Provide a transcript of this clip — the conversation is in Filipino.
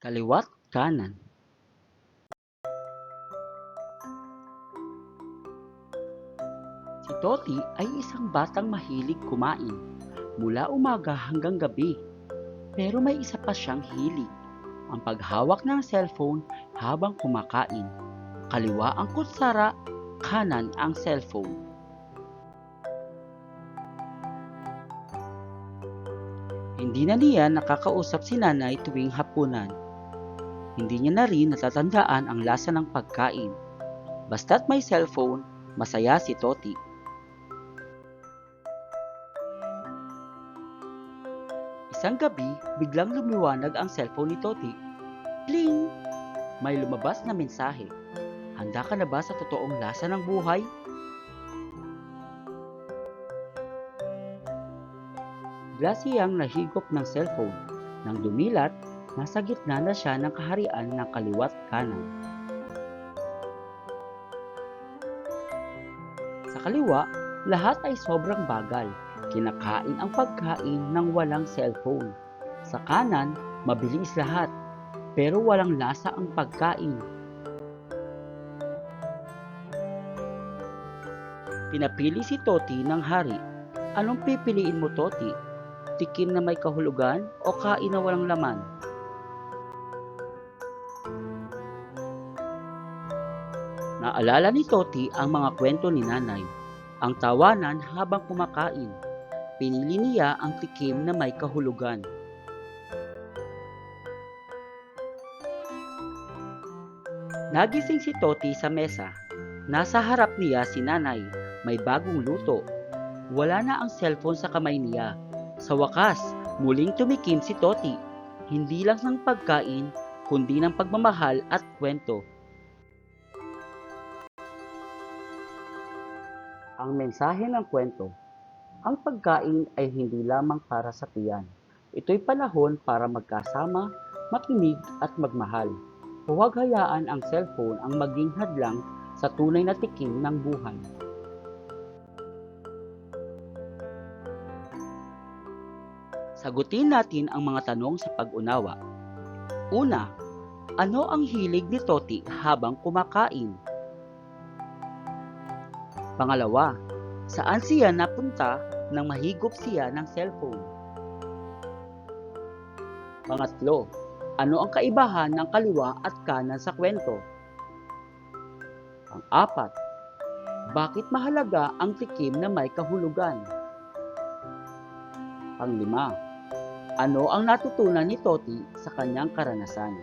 Kaliwa't kanan. Si Toti ay isang batang mahilig kumain mula umaga hanggang gabi. Pero may isa pa siyang hilig, ang paghawak ng cellphone habang kumakain. Kaliwa ang kutsara, kanan ang cellphone. Hindi na niya nakakausap si nanay tuwing hapunan. Hindi niya na rin natatandaan ang lasa ng pagkain. Basta't may cellphone, masaya si Toti. Isang gabi, biglang lumiwanag ang cellphone ni Toti. Pling! May lumabas na mensahe. Handa ka na ba sa totoong lasa ng buhay? Bigla siyang nahigop ng cellphone. Nang dumilat, nasa gitna na siya ng kaharian ng kaliwat kanan. Sa kaliwa, lahat ay sobrang bagal. Kinakain ang pagkain ng walang cellphone. Sa kanan, mabilis lahat. Pero walang lasa ang pagkain. Pinapili si Toti ng hari. Anong pipiliin mo, Toti? Tikim na may kahulugan o kain na walang laman? Naalala ni Toti ang mga kwento ni nanay. Ang tawanan habang kumakain. Pinili niya ang tikim na may kahulugan. Nagising si Toti sa mesa. Nasa harap niya si nanay. May bagong luto. Wala na ang cellphone sa kamay niya. Sa wakas, muling tumikim si Toti. Hindi lang ng pagkain, kundi ng pagmamahal at kwento. Ang mensahe ng kwento, ang pagkain ay hindi lamang para sa tiyan. Ito'y panahon para magkasama, makinig at magmahal. Huwag hayaan ang cellphone ang maging hadlang sa tunay na tikim ng buhay. Sagutin natin ang mga tanong sa pag-unawa. Una, ano ang hilig ni Toti habang kumakain? Pangalawa, saan siya napunta nang mahigop siya ng cellphone? Pangatlo, ano ang kaibahan ng kaliwa at kanan sa kwento? Pang-apat, bakit mahalaga ang tikim na may kahulugan? Panglima, ano ang natutunan ni Toti sa kanyang karanasan?